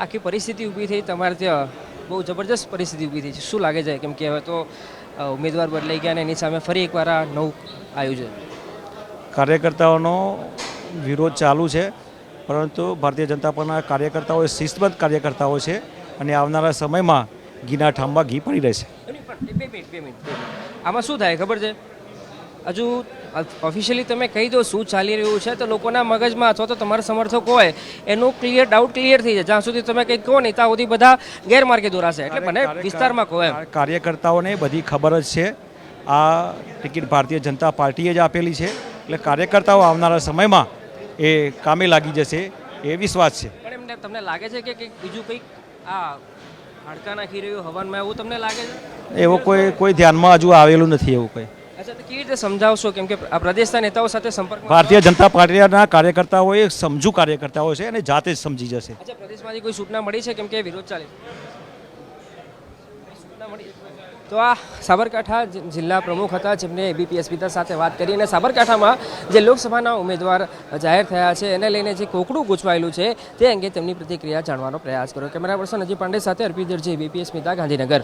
આખી પરિસ્થિતિ ઊભી થઈ તમારે ત્યાં બહુ જબરજસ્ત પરિસ્થિતિ ઊભી થઈ છે. શું લાગે છે? કેમ કે હવે તો ઉમેદવાર બદલાઈ ગયા અને એની સામે ફરી એકવાર આ નવું આયોજન. કાર્યકર્તાઓનો વિરોધ ચાલુ છે પરંતુ ભારતીય જનતા પાર્ટીના કાર્યકર્તાઓ શિસ્તબદ્ધ કાર્યકર્તાઓ છે અને આવનારા સમયમાં ઘીના ઠામમાં ઘી પડી રહેશે. આમાં શું થાય ખબર છે? હજુ ઓફિશિયલી તમે કહી દો શું ચાલી રહ્યું છે તો લોકોના મગજમાં અથવા તો તમારા સમર્થકો હોય એનું ક્લિયર ડાઉટ ક્લિયર થઈ જાય. જ્યાં સુધી તમે કંઈક કહો નહીં ત્યાં સુધી બધા ગેરમાર્ગે દોરાશે. એટલે મને વિસ્તારમાં કહો એમ. કાર્યકર્તાઓને બધી ખબર જ છે. આ ટિકિટ ભારતીય જનતા પાર્ટીએ જ આપેલી છે. એટલે કાર્યકર્તાઓ આવનારા સમયમાં એ કામે લાગી જશે એ વિશ્વાસ છે. પણ એમને તમને લાગે છે કે કંઈક બીજું કંઈક આ હાડકા નાખી રહ્યું હવનમાં એવું તમને લાગે છે? એવો કોઈ કોઈ ધ્યાનમાં હજુ આવેલું નથી એવું કંઈ. અચ્છા તો કેવી રીતે સમજાવશો? કેમ કે આ પ્રદેશના નેતાઓ સાથે સંપર્ક ભારતીય જનતા પાર્ટીના કાર્યકર્તાઓ એ સમજુ કાર્યકર્તાઓ છે અને જાતે જ સમજી જશે. અચ્છા પ્રદેશમાંથી કોઈ સૂચના મળી છે? કેમ કે વિરોધ ચાલે. સૂચના મળી? તો આ સાબરકાંઠા જિલ્લા પ્રમુખ હતા જેમને એબીપી અસ્મિતા સાથે વાત કરી અને સાબરકાંઠામાં જે લોકસભાના ઉમેદવાર જાહેર થયા છે એને લઈને જે કોકડું ગૂંચવાયેલું છે તે અંગે તેમની પ્રતિક્રિયા જાણવાનો પ્રયાસ કર્યો. કેમેરા પર્સન અજય પાંડે સાથે અર્પિત દરજી એબીપી અસ્મિતા ગાંધીનગર.